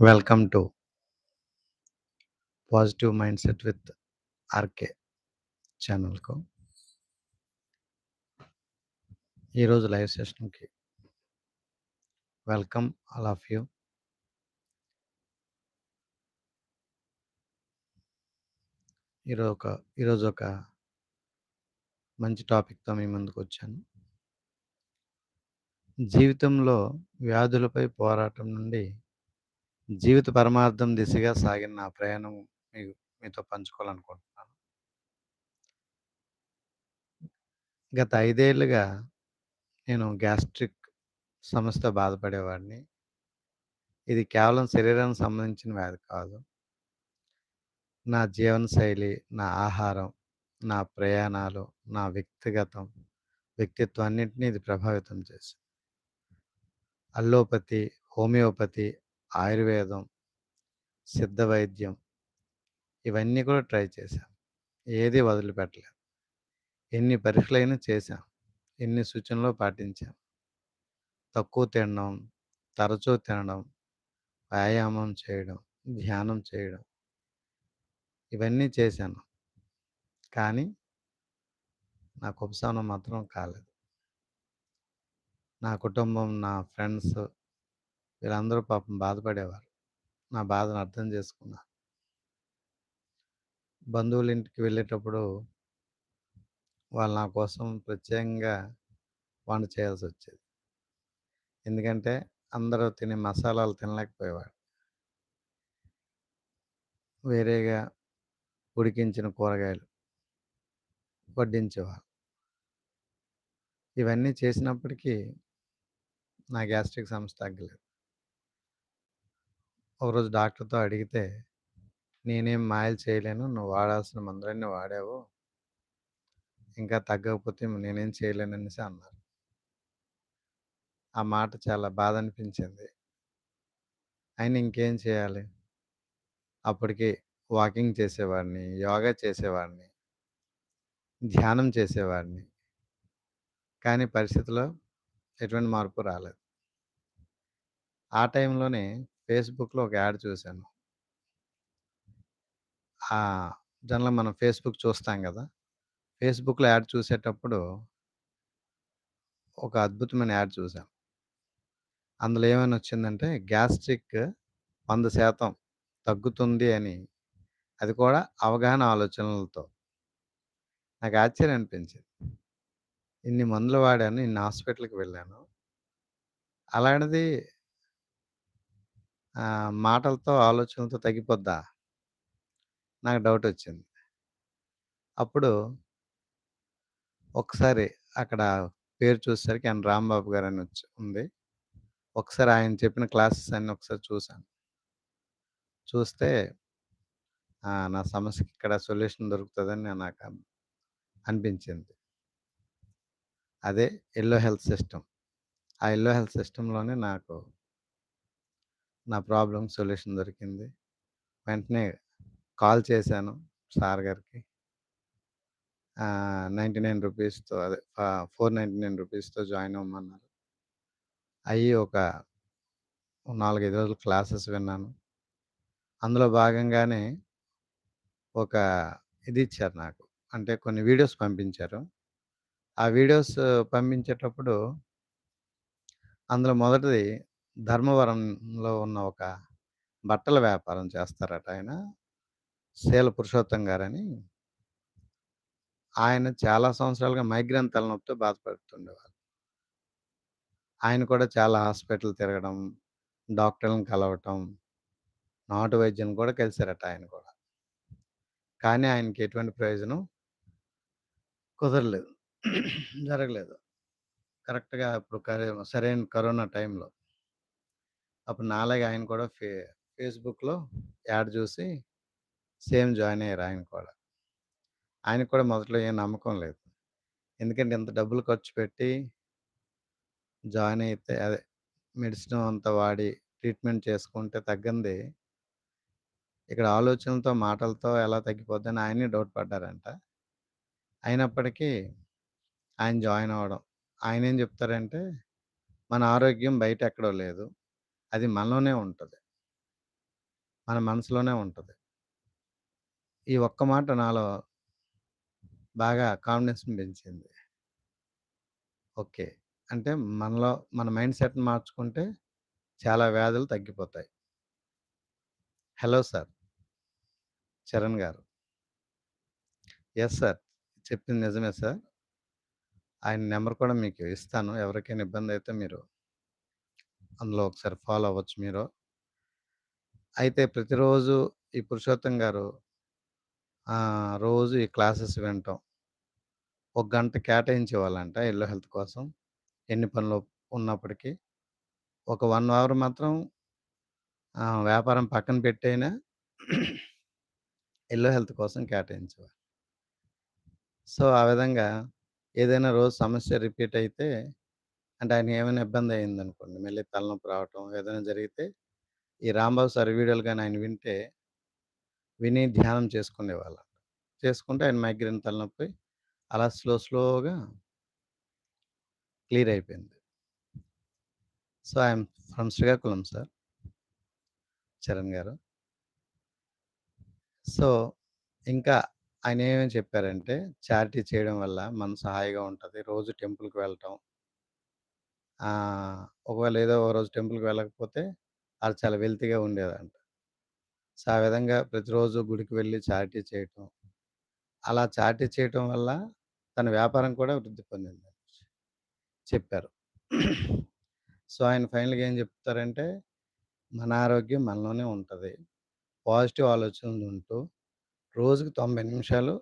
Welcome to positive mind set with RK ఛానల్కు ఈరోజు live సెషన్కి వెల్కమ్ ఆల్ ఆఫ్ యూ ఈరోజు ఒక ఈరోజు ఒక మంచి టాపిక్తో మీ ముందుకు వచ్చాను. జీవితంలో వ్యాధులపై పోరాటం నుండి జీవిత పరమార్థం దిశగా సాగిన నా ప్రయాణం మీకు మీతో పంచుకోవాలనుకుంటున్నాను. గత ఐదేళ్ళుగా నేను గ్యాస్ట్రిక్ సమస్యతో బాధపడేవాడిని. ఇది కేవలం శరీరానికి సంబంధించిన వ్యాధి కాదు. నా జీవన శైలి నా ఆహారం నా ప్రయాణాలు నా వ్యక్తిగతం వ్యక్తిత్వం అన్నింటినీ ఇది ప్రభావితం చేసింది. అల్లోపతి హోమియోపతి ఆయుర్వేదం సిద్ధ వైద్యం ఇవన్నీ కూడా ట్రై చేశాం. ఏది వదిలిపెట్టలేదు. ఎన్ని పరీక్షలైనా చేశాం. ఎన్ని సూచనలు పాటించాం. తక్కువ తినడం తరచూ తినడం వ్యాయామం చేయడం ధ్యానం చేయడం ఇవన్నీ చేశాను. కానీ నాకు ఉపశమనం మాత్రం కాలేదు. నా కుటుంబం నా ఫ్రెండ్స్ వీళ్ళందరూ పాపం బాధపడేవారు. నా బాధను అర్థం చేసుకున్నారు బంధువుల ఇంటికి వెళ్ళేటప్పుడు వాళ్ళు నా కోసం ప్రత్యేకంగా వంట చేయాల్సి వచ్చేది. ఎందుకంటే అందరూ తినే మసాలాలు తినలేకపోయేవాడు వేరేగా ఉడికించిన కూరగాయలు వడ్డించేవారు. ఇవన్నీ చేసినప్పటికీ నా గ్యాస్ట్రిక్ సమస్య తగ్గలేదు. ఒకరోజు డాక్టర్తో అడిగితే నేనేం మాయలు చేయలేను. నువ్వు వాడాల్సిన మందులన్నీ వాడావు. ఇంకా తగ్గకపోతే నేనేం చేయలేను అన్నారు. ఆ మాట చాలా బాధ అనిపించింది. ఆయన ఇంకేం చేయాలి? అప్పటికి వాకింగ్ చేసేవాడిని యోగా చేసేవాడిని ధ్యానం చేసేవాడిని. కానీ పరిస్థితిలో ఎటువంటి మార్పు రాలేదు. ఆ టైంలోనే ఫేస్బుక్లో ఒక యాడ్ చూశాను జనరల్ మనం ఫేస్బుక్ చూస్తాం కదా! ఫేస్బుక్లో యాడ్ చూసేటప్పుడు ఒక అద్భుతమైన యాడ్ చూసాను అందులో ఏమైనా వచ్చిందంటే గ్యాస్ట్రిక్ వంద శాతం తగ్గుతుంది అని. అది కూడా అవగాహన ఆలోచనలతో. నాకు ఆశ్చర్యం అనిపించింది. ఇన్ని మందులు వాడాను ఇన్ని హాస్పిటల్కి వెళ్ళాను. అలాంటిది మాటలతో ఆలోచనలతో తగ్గిపోద్దా? నాకు డౌట్ వచ్చింది. అప్పుడు ఒకసారి అక్కడ పేరు చూసేసరికి ఆయన రాంబాబు గారు అని వచ్చి ఉంది. ఒకసారి ఆయన చెప్పిన క్లాసెస్ అన్నీ ఒకసారి చూశాను. చూస్తే నా సమస్యకి ఇక్కడ సొల్యూషన్ దొరుకుతుందని నాకు అనిపించింది. అదే ఎల్లో హెల్త్ సిస్టమ్. ఆ ఎల్లో హెల్త్ సిస్టంలోనే నాకు నా ప్రాబ్లం సొల్యూషన్ దొరికింది. వెంటనే కాల్ చేశాను సార్ గారికి. నైంటీ నైన్ రూపీస్తో అదే ఫోర్ నైంటీ నైన్ రూపీస్తో జాయిన్ అవ్వమన్నారు. అయ్యి ఒక నాలుగైదు రోజులు క్లాసెస్ విన్నాను. అందులో భాగంగానే ఒక ఇది ఇచ్చారు నాకు. అంటే కొన్ని వీడియోస్ పంపించారు. ఆ వీడియోస్ పంపించేటప్పుడు అందులో మొదటిది ధర్మవరంలో ఉన్న ఒక బట్టల వ్యాపారం చేస్తారట ఆయన. శీల పురుషోత్తం గారని. ఆయన చాలా సంవత్సరాలుగా మైగ్రేన్ తలనొప్పితో బాధపడుతుండేవారు. ఆయన కూడా చాలా హాస్పిటల్ తిరగడం డాక్టర్లను కలవటం నాటు వైద్యం కూడా కలిసారట ఆయన కూడా. కానీ ఆయనకి ఎటువంటి ప్రయోజనం కుదరలేదు. జరగలేదు. కరెక్ట్గా ఇప్పుడు సరైన కరోనా టైంలో. అప్పుడు నాలాగే ఆయన కూడా ఫే ఫేస్బుక్లో యాడ్ చూసి సేమ్ జాయిన్ అయ్యారు ఆయన కూడా. ఆయనకు కూడా మొదట్లో ఏం నమ్మకం లేదు. ఎందుకంటే ఇంత డబ్బులు ఖర్చు పెట్టి జాయిన్ అయితే అదే మెడిసిన్ అంతా వాడి ట్రీట్మెంట్ చేసుకుంటే తగ్గింది. ఇక్కడ ఆలోచనలతో మాటలతో ఎలా తగ్గిపోద్దని ఆయనే డౌట్ పడ్డారంట. అయినప్పటికీ ఆయన జాయిన్ అవ్వడం. ఆయన ఏం చెప్తారంటే మన ఆరోగ్యం బయట ఎక్కడో లేదు. అది మనలోనే ఉంటుంది మన మనసులోనే ఉంటుంది ఈ ఒక్క మాట నాలో బాగా కాన్ఫిడెన్స్‌ని పెంచింది. ఓకే. అంటే మనలో మన మైండ్ సెట్‌ని మార్చుకుంటే చాలా వ్యాధులు తగ్గిపోతాయి. Hello sir. Charan garu. Yes sir. చెప్పింది నిజమే సార్. ఆయన నెంబర్ కూడా మీకు ఇస్తాను. ఎవరికైనా ఇబ్బంది అయితే మీరు అందులో ఒకసారి ఫాలో అవ్వచ్చు మీరు. అయితే ప్రతిరోజు ఈ పురుషోత్తం గారు రోజు ఈ క్లాసెస్ వినటం. ఒక గంట కేటాయించేవాళ్ళంట ఇల్లు హెల్త్ కోసం. ఎన్ని పనులు ఉన్నప్పటికీ. ఒక వన్ అవర్ మాత్రం వ్యాపారం పక్కన పెట్టైనా ఇల్లు హెల్త్ కోసం కేటాయించేవారు. సో, ఆ విధంగా ఏదైనా రోజు సమస్య రిపీట్ అయితే అంటే ఆయనకి ఏమైనా ఇబ్బంది అయిందనుకోండి, మళ్ళీ తలనొప్పి రావటం ఏదైనా జరిగితే ఈ రాంబాబు సార్ వీడియోలు కానీ ఆయన వింటే విని ధ్యానం చేసుకునేవాళ్ళంట. చేసుకుంటే ఆయన మైగ్రేన్ తలనొప్పి అలా స్లో స్లోగా క్లియర్ అయిపోయింది. So, I from Srikakulam sir. Charan garu. So, ఇంకా ఆయన ఏమేమి చెప్పారంటే చారిటీ చేయడం వల్ల మనసు హాయిగా ఉంటుంది రోజు టెంపుల్‌కి వెళ్ళటం. ఒకవేళ ఏదో ఒక రోజు టెంపుల్‌కి వెళ్ళకపోతే అది చాలా వెల్తీగా ఉండేదంట. సో, ఆ విధంగా ప్రతిరోజు గుడికి వెళ్ళి చారిటీ చేయటం. అలా చారిటీ చేయటం వల్ల తన వ్యాపారం కూడా వృద్ధి పొందింది చెప్పారు. సో, ఆయన ఫైనల్‌గా ఏం చెప్తారంటే మన ఆరోగ్యం మనలోనే ఉంటుంది పాజిటివ్ ఆలోచనలు ఉంటూ రోజుకి 90 నిమిషాలు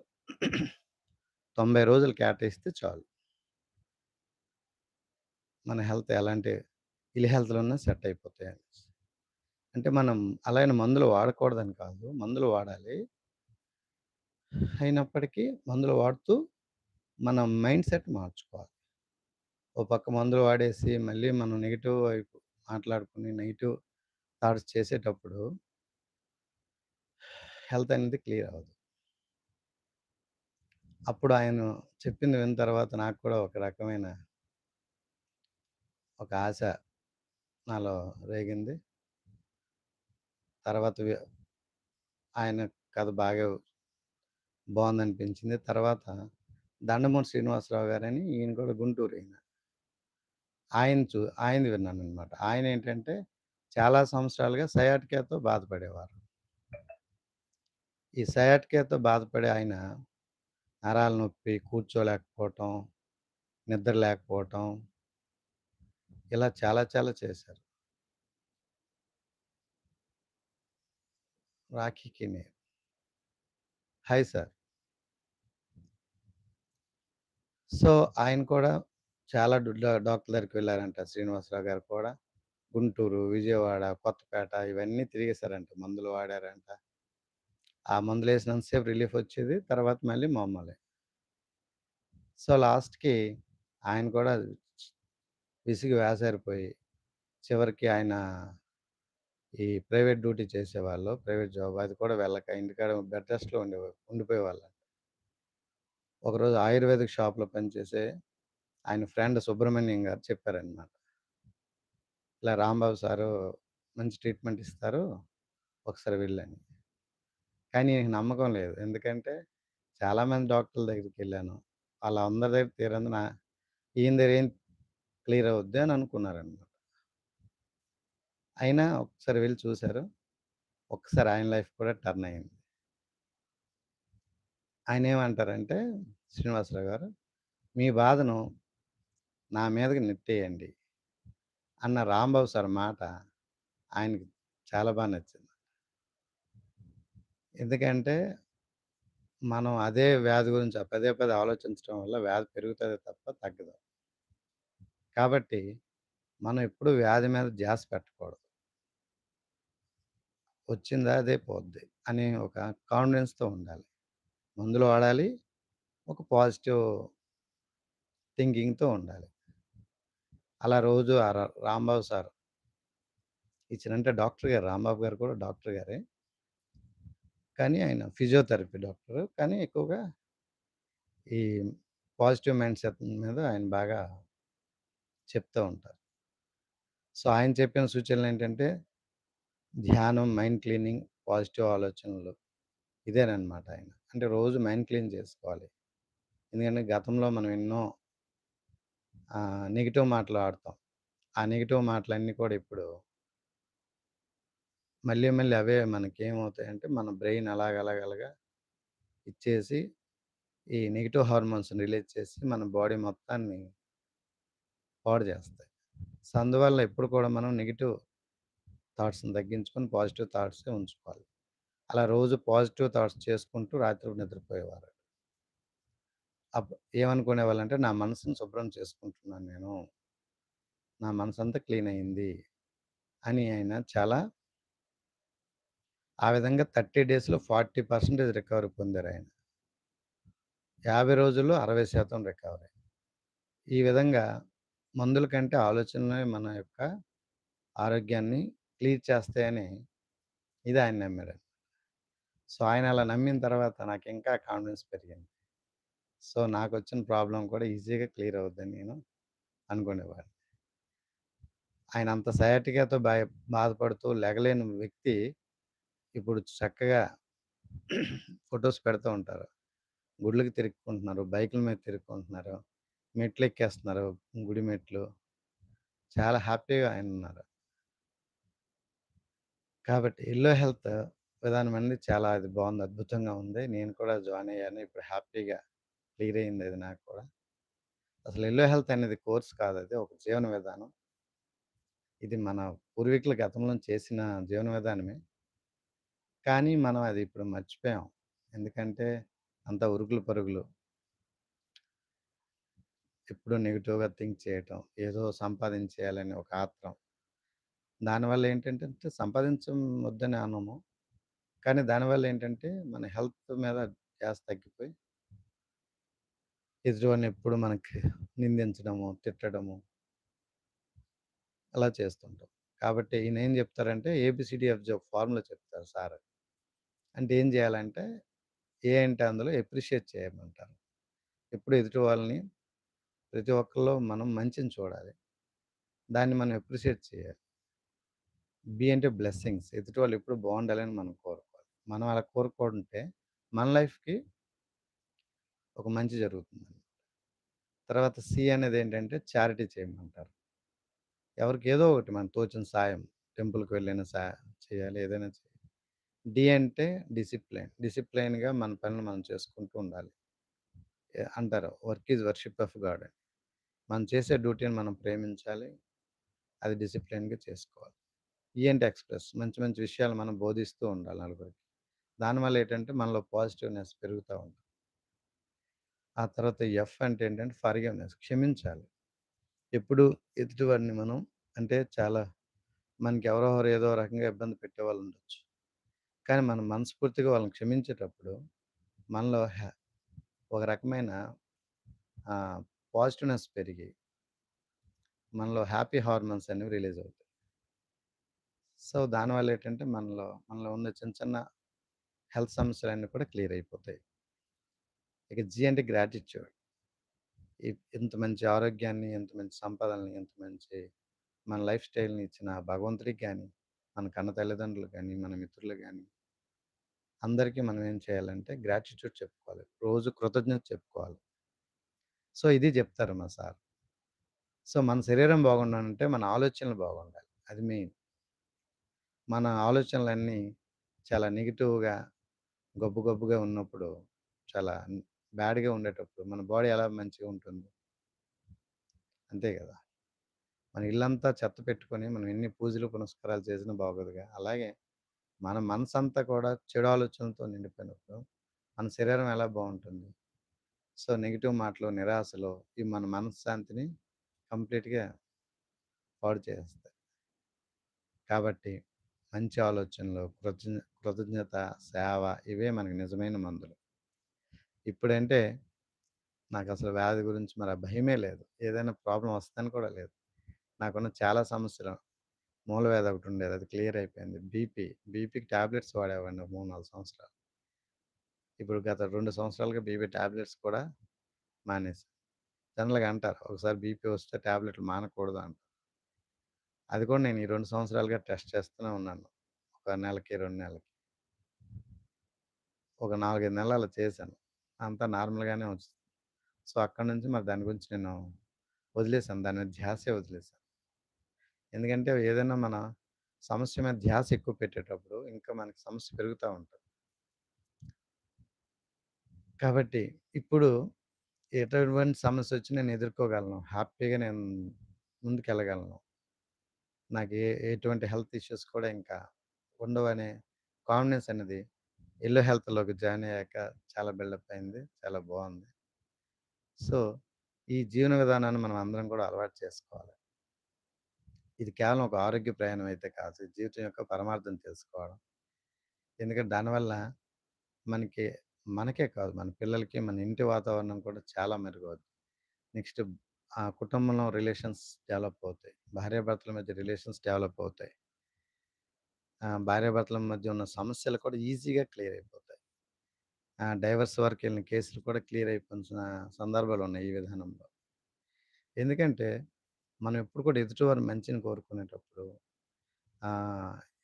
90 రోజులు కేటాయిస్తే చాలు. మన హెల్త్ ఎలాంటి ఇల్ హెల్త్‌లో ఉన్నా సెట్ అయిపోతాయి అంటే మనం అలాగే మందులు వాడకూడదని కాదు. మందులు వాడాలి. అయినప్పటికీ మందులు వాడుతూ మన మైండ్ సెట్ మార్చుకోవాలి. ఓ పక్క మందులు వాడేసి మళ్ళీ మనం నెగిటివ్ వైపు మాట్లాడుకుని నెగిటివ్ థాట్స్ చేసేటప్పుడు హెల్త్ అనేది క్లియర్ అవ్వదు. అప్పుడు ఆయన చెప్పింది విన్న తర్వాత నాకు కూడా ఒక రకమైన ఒక ఆశ నాలో రేగింది. తర్వాత ఆయన కథ బాగా బాగుందనిపించింది తర్వాత దండమూరి శ్రీనివాసరావు గారని ఈయన కూడా గుంటూరు ఈయన. ఆయన విన్నాను ఆయనది ఆయన ఏంటంటే చాలా సంవత్సరాలుగా సయాటికాతో బాధపడేవారు. ఈ సయాటికాతో బాధపడే ఆయన నరాల నొప్పి, కూర్చోలేకపోవటం, నిద్ర లేకపోవటం ఇలా చాలా చాలా చేశారు. రాఖీకి నేను హాయ్ సార్. సో, ఆయన కూడా చాలా డు డా దగ్గరికి శ్రీనివాసరావు గారు కూడా. గుంటూరు, విజయవాడ, కొత్తపేట ఇవన్నీ తిరిగేశారంట మందులు వాడారంట. ఆ మందులు సేపు రిలీఫ్ వచ్చేది. తర్వాత మళ్ళీ మామూలే. సో, లాస్ట్‌కి ఆయన కూడా విసిగి వేసారిపోయి చివరికి ఆయన ఈ ప్రైవేట్ డ్యూటీ చేసేవాళ్ళు. ప్రైవేట్ జాబ్ అది కూడా వెళ్ళక ఇంటికాడ బెడ్ రెస్ట్‌లో ఉండే ఉండిపోయేవాళ్ళు ఒకరోజు ఆయుర్వేదిక్ షాప్‌లో పనిచేసే ఆయన ఫ్రెండ్ సుబ్రహ్మణ్యం గారు చెప్పారనమాట. ఇలా రాంబాబు సారు మంచి ట్రీట్మెంట్ ఇస్తారు. ఒకసారి వెళ్ళని. కానీ నేను నమ్మకం లేదు. ఎందుకంటే చాలామంది డాక్టర్ల దగ్గరికెళ్ళాను. వాళ్ళందరి దగ్గర తీరందు నా ఈయన దగ్గర ఏం క్లియర్ అవుద్ది అని అనుకున్నారనమాట. అయినా ఒకసారి వెళ్ళి చూశారు ఒక్కసారి ఆయన లైఫ్ కూడా టర్న్ అయింది. ఆయనేమంటారంటే శ్రీనివాసరావు గారు, "మీ బాధను నా మీదకి నెట్టేయండి" అన్న రాంబాబు సార్ మాట ఆయనకి చాలా బాగా నచ్చింది. ఎందుకంటే మనం అదే వ్యాధి గురించి పదే పదే ఆలోచించడం వల్ల వ్యాధి పెరుగుతుంది తప్ప తగ్గదు. కాబట్టి మనం ఎప్పుడు వ్యాధి మీద ధ్యాస పెట్టకూడదు. వచ్చిందా అదే పోద్ది అని ఒక కాన్ఫిడెన్స్‌తో ఉండాలి. మందులు వాడాలి. ఒక పాజిటివ్ థింకింగ్‌తో ఉండాలి. అలా రోజు ఆ రాంబాబు సార్ ఇచ్చిన అంటే డాక్టర్ గారు రాంబాబు గారు కూడా డాక్టర్ గారే. కానీ ఆయన ఫిజియోథెరపీ డాక్టరు. కానీ ఎక్కువగా ఈ పాజిటివ్ మైండ్ సెట్ మీద ఆయన బాగా చెప్తూ ఉంటారు. సో, ఆయన చెప్పిన సూచనలు ఏంటంటే ధ్యానం, మైండ్ క్లీనింగ్, పాజిటివ్ ఆలోచనలు ఇదేనమాట ఆయన. అంటే రోజు మైండ్ క్లీన్ చేసుకోవాలి. ఎందుకంటే గతంలో మనం ఎన్నో నెగిటివ్ మాటలు ఆడతాం. ఆ నెగిటివ్ మాటలన్నీ కూడా ఇప్పుడు మళ్ళీ మళ్ళీ అవే మనకి ఏమవుతాయంటే మన బ్రెయిన్ అలాగ ఇచ్చేసి ఈ నెగిటివ్ హార్మోన్స్‌ని రిలీజ్ చేసి మన బాడీ మొత్తాన్ని పాడు చేస్తాయి. సో, అందువల్ల ఎప్పుడు కూడా మనం నెగిటివ్ థాట్స్‌ని తగ్గించుకొని పాజిటివ్ థాట్సే ఉంచుకోవాలి. అలా రోజు పాజిటివ్ థాట్స్ చేసుకుంటూ రాత్రి నిద్రపోయేవారు. అప్ ఏమనుకునేవాళ్ళంటే నా మనసుని శుభ్రం చేసుకుంటున్నాను నేను. నా మనసు అంతా క్లీన్ అయింది అని ఆయన చాలా ఆ విధంగా 30 డేస్‌లో 40% రికవరీ పొందారు ఆయన యాభై రోజుల్లో 60% రికవరీ. ఈ విధంగా మందుల కంటే ఆలోచనలే మన యొక్క ఆరోగ్యాన్ని క్లియర్ చేస్తాయని ఇది ఆయన నమ్మారు సో, ఆయన అలా నమ్మిన తర్వాత నాకు ఇంకా కాన్ఫిడెన్స్ పెరిగింది. సో, నాకు వచ్చిన ప్రాబ్లం కూడా ఈజీగా క్లియర్ అవుద్దని నేను అనుకునేవాడిని. ఆయన అంత సయాటికాతో బా బాధపడుతూ లెగలేని వ్యక్తి ఇప్పుడు చక్కగా ఫొటోస్ పెడుతూ ఉంటారు. గుడ్లకు తిరుక్కుంటున్నారు, బైకుల మీద తిరుక్కుంటున్నారు, మెట్లు ఎక్కేస్తున్నారు గుడి మెట్లు. చాలా హ్యాపీగా ఆయన ఉన్నారు కాబట్టి ఎల్లో హెల్త్ విధానం అనేది చాలా అది బాగుంది అద్భుతంగా ఉంది. నేను కూడా జాయిన్ అయ్యాను. ఇప్పుడు హ్యాపీగా క్లియర్ అయింది అది నాకు కూడా. అసలు ఎల్లో హెల్త్ అనేది కోర్స్ కాదు అది ఒక జీవన విధానం. ఇది మన పూర్వీకుల గతంలో చేసిన జీవన విధానమే. కానీ మనం అది ఇప్పుడు మర్చిపోయాం. ఎందుకంటే అంత ఉరుకులు పరుగులు. ఎప్పుడూ నెగిటివ్గా థింక్ చేయటం. ఏదో సంపాదించేయాలని ఒక ఆత్రం. దానివల్ల ఏంటంటే సంపాదించం వద్దని అనము. కానీ దానివల్ల ఏంటంటే మన హెల్త్ మీద ధ్యాస తగ్గిపోయి ఎదుటివాడిని ఎప్పుడు మనకి నిందించడము, తిట్టడము అలా చేస్తుంటాం. కాబట్టి ఈయన ఏం చెప్తారంటే ఏబిసిడిఎఫ్జి ఒక ఫార్ములా చెప్తారు సార్. అంటే ఏం చేయాలంటే ఏ అంటే అందులో ఎప్రిషియేట్ చేయమంటారు. ఎప్పుడు ఎదుటి వాళ్ళని ప్రతి ఒక్కరిలో మనం మంచిని చూడాలి. దాన్ని మనం అప్రిషియేట్ చేయాలి. బి అంటే బ్లెస్సింగ్స్. ఎదుటి వాళ్ళు ఎప్పుడు బాగుండాలని మనం కోరుకోవాలి. మనం అలా కోరుకుంటే మన లైఫ్‌కి ఒక మంచి జరుగుతుంది తర్వాత సి అనేది ఏంటంటే చారిటీ చేయమంటారు. ఎవరికి ఏదో ఒకటి మనం తోచిన సాయం టెంపుల్‌కి వెళ్ళైనా సా చేయాలి. ఏదైనా చేయాలి. డి అంటే డిసిప్లైన్. డిసిప్లైన్‌గా మన పనులు మనం చేసుకుంటూ ఉండాలి. అంటారు work is worship of god అని. మనం చేసే డ్యూటీని మనం ప్రేమించాలి. అది డిసిప్లిన్గా చేసుకోవాలి. ఈ ఎక్స్‌ప్రెస్. మంచి మంచి విషయాలు మనం బోధిస్తూ ఉండాలి నలుగురికి. దానివల్ల ఏంటంటే మనలో పాజిటివ్‌నెస్ పెరుగుతూ ఉంటుంది. ఆ తర్వాత ఎఫ్ అంటే ఏంటంటే ఫర్‌గివ్‌నెస్ క్షమించాలి. ఎప్పుడు ఎదుటివారిని మనం అంటే చాలా మనకి ఎవరెవరు ఏదో రకంగా ఇబ్బంది పెట్టేవాళ్ళు ఉండొచ్చు. కానీ మనం మనస్ఫూర్తిగా వాళ్ళని క్షమించేటప్పుడు మనలో హ్యా ఒక రకమైన పాజిటివ్‌నెస్ పెరిగి మనలో హ్యాపీ హార్మోన్స్ అనేవి రిలీజ్ అవుతాయి. సో, దానివల్ల ఏంటంటే మనలో మనలో ఉన్న చిన్న చిన్న హెల్త్ సమస్యలన్నీ కూడా క్లియర్ అయిపోతాయి. ఇక జీ అంటే గ్రాటిట్యూడ్. ఇంత మంచి ఆరోగ్యాన్ని, ఇంత మంచి సంపదల్ని, ఇంత మంచి మన లైఫ్ స్టైల్‌ని ఇచ్చిన భగవంతుడికి కానీ మన కన్న తల్లిదండ్రులు కానీ మన మిత్రులు కానీ అందరికీ మనం ఏం చేయాలంటే గ్రాటిట్యూడ్ చెప్పుకోవాలి. రోజు కృతజ్ఞత చెప్పుకోవాలి. సో, ఇది చెప్తారు మా సార్. సో, మన శరీరం బాగుండాలంటే మన ఆలోచనలు బాగుండాలి. అది మెయిన్. మన ఆలోచనలన్నీ చాలా నెగిటివ్గా గబ్బు గబ్బుగా ఉన్నప్పుడు, చాలా బ్యాడ్‌గా ఉండేటప్పుడు మన బాడీ ఎలా మంచిగా ఉంటుంది? అంతే కదా మన ఇల్లంతా చెత్త పెట్టుకొని మనం ఎన్ని పూజలు, పునస్కారాలు చేసినా బాగోదుగా. అలాగే మన మనసంతా కూడా చెడు ఆలోచనలతో నిండిపోయినప్పుడు మన శరీరం ఎలా బాగుంటుంది సో, నెగిటివ్ మాటలు, నిరాశలు ఇవి మన మనశ్శాంతిని కంప్లీట్‌గా పాడు చేస్తాయి కాబట్టి మంచి ఆలోచనలు, కృతజ్ఞ కృతజ్ఞత, సేవ ఇవే మనకి నిజమైన మందులు. ఇప్పుడంటే నాకు అసలు వ్యాధి గురించి మరి భయమే లేదు. ఏదైనా ప్రాబ్లం వస్తుందని కూడా లేదు. నాకున్న చాలా సమస్యలు మూల వ్యాధి ఒకటి ఉండేది అది క్లియర్ అయిపోయింది. బీపీ, బీపీకి టాబ్లెట్స్ వాడేవాడిని మూడు నాలుగు సంవత్సరాలు. ఇప్పుడు గత రెండు సంవత్సరాలుగా బీపీ ట్యాబ్లెట్స్ కూడా మానేసా. జనరల్‌గా అంటారు. ఒకసారి బీపీ వస్తే టాబ్లెట్లు మానకూడదు అంటారు. అది కూడా నేను ఈ రెండు సంవత్సరాలుగా టెస్ట్ చేస్తూనే ఉన్నాను. ఒక నెలకి, రెండు నెలలకి. ఒక 4, 5 నెలలు అలా చేశాను. అంతా నార్మల్‌గానే వచ్చింది. సో, అక్కడి నుంచి మరి దాని గురించి నేను వదిలేసాను. దాని మీద ధ్యాసే వదిలేసాను. ఎందుకంటే ఏదైనా మన సమస్య మీద ధ్యాస ఎక్కువ పెట్టేటప్పుడు ఇంకా మనకి సమస్య పెరుగుతూ ఉంటుంది కాబట్టి ఇప్పుడు ఎటువంటి సమస్య వచ్చి నేను ఎదుర్కోగలను. హ్యాపీగా నేను ముందుకెళ్ళగలను. నాకు ఏ ఎటువంటి హెల్త్ ఇష్యూస్ కూడా ఇంకా ఉండవనే కాన్ఫిడెన్స్ అనేది ఎల్లో హెల్త్‌లోకి జాయిన్ అయ్యాక చాలా బిల్డప్ అయింది. చాలా బాగుంది సో, ఈ జీవన విధానాన్ని మనం అందరం కూడా అలవాటు చేసుకోవాలి. ఇది కేవలం ఒక ఆరోగ్య ప్రయాణం అయితే కాదు. జీవితం యొక్క పరమార్థం తెలుసుకోవడం. ఎందుకంటే దానివల్ల మనకి మనకే కాదు మన పిల్లలకి, మన ఇంటి వాతావరణం కూడా చాలా మెరుగవుద్ది. నెక్స్ట్ ఆ కుటుంబంలో రిలేషన్స్ డెవలప్ అవుతాయి. భార్యాభర్తల మధ్య రిలేషన్స్ డెవలప్ అవుతాయి. భార్యాభర్తల మధ్య ఉన్న సమస్యలు కూడా ఈజీగా క్లియర్ అయిపోతాయి. డైవర్స్ డైవర్స్ వెళ్ళిన కేసులు కూడా క్లియర్ అయిపోయిన సందర్భాలు ఉన్నాయి ఈ విధానంలో. ఎందుకంటే మనం ఎప్పుడు కూడా ఎదుటివారి మంచిని కోరుకునేటప్పుడు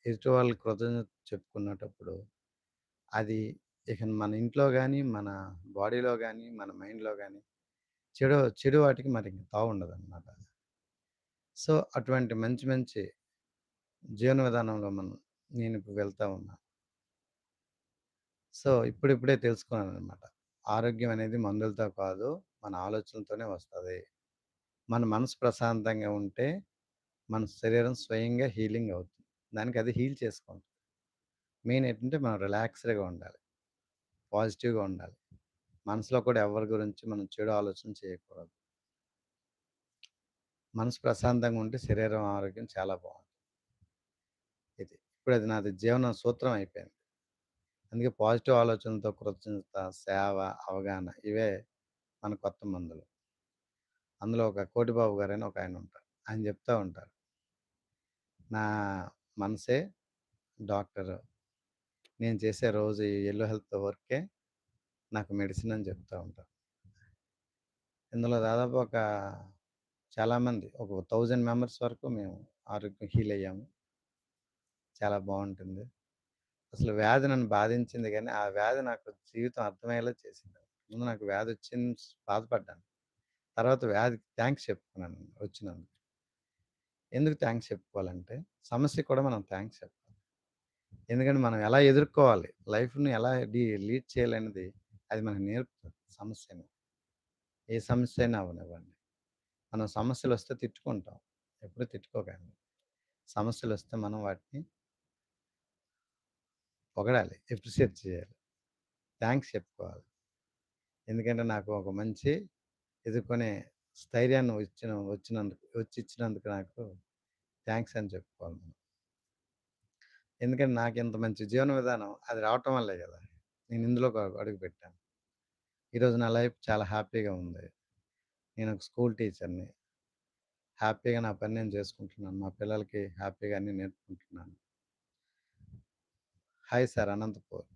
ఎదుటి వాళ్ళకి కృతజ్ఞత చెప్పుకునేటప్పుడు అది ఇక మన ఇంట్లో కానీ మన బాడీలో కానీ మన మైండ్‌లో కానీ చెడు చెడు వాటికి మరి తావుండదనమాట. సో, అటువంటి మంచి మంచి జీవన విధానంలో మనం నేనిప్పుడు వెళ్తా ఉన్నా. సో, ఇప్పుడిప్పుడే తెలుసుకున్నాను అనమాట ఆరోగ్యం అనేది మందులతో కాదు, మన ఆలోచనలతోనే వస్తుంది మన మనసు ప్రశాంతంగా ఉంటే, మన శరీరం స్వయంగా హీలింగ్ అవుతుంది. దానికి అది హీల్ చేసుకుంటుంది మెయిన్ ఏంటంటే మనం రిలాక్స్‌డ్‌గా ఉండాలి. పాజిటివ్‌గా ఉండాలి. మనసులో కూడా ఎవరి గురించి మనం చెడు ఆలోచన చేయకూడదు. మనసు ప్రశాంతంగా ఉంటే శరీరం ఆరోగ్యం చాలా బాగుంటుంది ఇది. ఇప్పుడు అది నాది జీవన సూత్రం అయిపోయింది. అందుకే పాజిటివ్ ఆలోచనలతో కృతజ్ఞత, సేవ, అవగాహన ఇవే మన కొత్త మందులు. అందులో ఒక కోటిబాబు గారని ఒకాయన ఉంటారు. ఆయన చెప్తూ ఉంటారు. నా మనసే డాక్టరు. నేను చేసే రోజు ఎల్లో హెల్త్ వర్కే నాకు మెడిసిన్ అని చెప్తూ ఉంటాను ఇందులో దాదాపు ఒక చాలామంది ఒక థౌజండ్ మెంబర్స్ వరకు మేము ఆరోగ్యం హీల్ అయ్యాము. చాలా బాగుంటుంది అసలు వ్యాధి నన్ను బాధించింది కానీ ఆ వ్యాధి నాకు జీవితం అర్థమయ్యేలా చేసింది. ముందు నాకు వ్యాధి వచ్చింది బాధపడ్డాను. తర్వాత వ్యాధికి థ్యాంక్స్ చెప్పుకున్నాను వచ్చినందుకు. ఎందుకు థ్యాంక్స్ చెప్పుకోవాలంటే, సమస్య కూడా మనం థ్యాంక్స్ చెప్పాలి. ఎందుకంటే మనం ఎలా ఎదుర్కోవాలి, లైఫ్ను ఎలా డీ లీడ్ చేయాలనేది అది మనకు నేర్పుతుంది సమస్యని. ఏ సమస్య అయినా అవనివ్వండి మనం సమస్యలు వస్తే తిట్టుకుంటాం. ఎప్పుడు తిట్టుకోకండి. సమస్యలొస్తే మనం వాటిని పొగడాలి. ఎప్రిషియేట్ చేయాలి. థ్యాంక్స్ చెప్పుకోవాలి. ఎందుకంటే నాకు ఒక మంచి ఎదుర్కొనే స్థైర్యాన్ని వచ్చిన వచ్చినందుకు వచ్చి ఇచ్చినందుకు నాకు థ్యాంక్స్ అని చెప్పుకోవాలి మనం. ఎందుకంటే నాకు ఇంత మంచి జీవన విధానం అది రావటం వల్లే కదా నేను ఇందులోకి అడుగు అడుగుపెట్టాను. ఈరోజు నా లైఫ్ చాలా హ్యాపీగా ఉంది. నేను ఒక స్కూల్ టీచర్‌ని. హ్యాపీగా నా పని నేను చేసుకుంటున్నాను. మా పిల్లలకి హ్యాపీగా అన్నీ నేర్పుకుంటున్నాను. Hi sir Anantapur.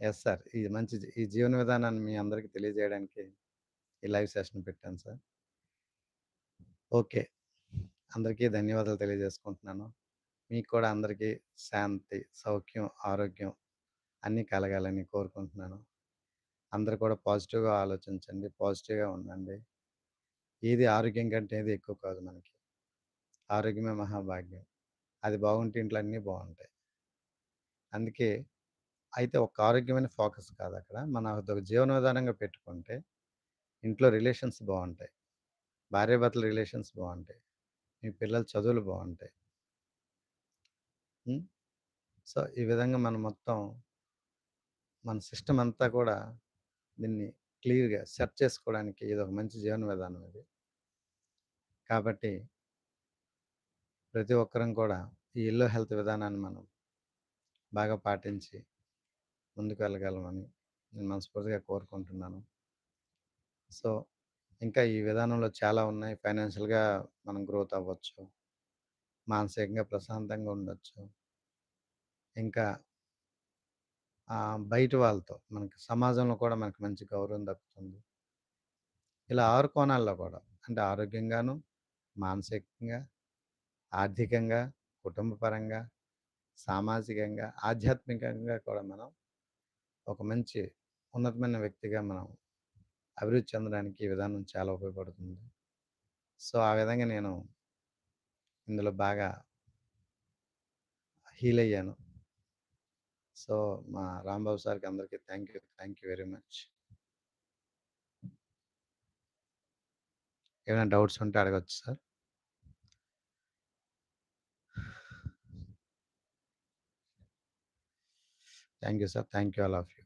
Yes sir. ఈ మంచి ఈ జీవన విధానాన్ని మీ అందరికీ తెలియజేయడానికి ఈ లైవ్ సెషన్ పెట్టాను సార్. ఓకే. అందరికీ ధన్యవాదాలు తెలియజేసుకుంటున్నాను. మీకు కూడా అందరికీ శాంతి, సౌఖ్యం, ఆరోగ్యం అన్నీ కలగాలని కోరుకుంటున్నాను. అందరు కూడా పాజిటివ్‌గా ఆలోచించండి. పాజిటివ్‌గా ఉండండి. ఏది ఆరోగ్యం కంటే ఏది ఎక్కువ కాదు మనకి. ఆరోగ్యమే మహాభాగ్యం. అది బాగుంటే ఇంట్లో అన్నీ బాగుంటాయి అందుకే అయితే ఒక ఆరోగ్యమైన ఫోకస్ కాదు అక్కడ మన జీవన విధానంగా పెట్టుకుంటే ఇంట్లో రిలేషన్స్ బాగుంటాయి భార్యాభర్తల రిలేషన్స్ బాగుంటాయి మీ పిల్లల చదువులు బాగుంటాయి సో, ఈ విధంగా మనం మొత్తం మన సిస్టమ్ అంతా కూడా దీన్ని క్లియర్‌గా సెట్ చేసుకోవడానికి ఇది ఒక మంచి జీవన విధానం ఇది. కాబట్టి ప్రతి ఒక్కరం కూడా ఈ ఇల్లు హెల్త్ విధానాన్ని మనం బాగా పాటించి ముందుకు వెళ్ళగలమని నేను మనస్ఫూర్తిగా కోరుకుంటున్నాను. సో, ఇంకా ఈ విధానంలో చాలా ఉన్నాయి. ఫైనాన్షియల్‌గా మనం గ్రోత్ అవ్వచ్చు. మానసికంగా ప్రశాంతంగా ఉండొచ్చు. ఇంకా బయట వాళ్ళతో మనకి సమాజంలో కూడా మనకు మంచి గౌరవం దక్కుతుంది. ఇలా ఆరు కోణాల్లో కూడా అంటే ఆరోగ్యంగాను, మానసికంగా, ఆర్థికంగా, కుటుంబపరంగా సామాజికంగా, ఆధ్యాత్మికంగా కూడా మనం ఒక మంచి ఉన్నతమైన వ్యక్తిగా మనం అభివృద్ధి చెందడానికి ఈ విధానం చాలా ఉపయోగపడుతుంది. సో, ఆ విధంగా నేను ఇందులో బాగా హీల్ అయ్యాను సో, మా రాంబాబు సార్‌కి అందరికీ thank you. Thank you very much. ఏమైనా డౌట్స్ ఉంటే అడగచ్చు sir. Thank you sir. Thank you all of you.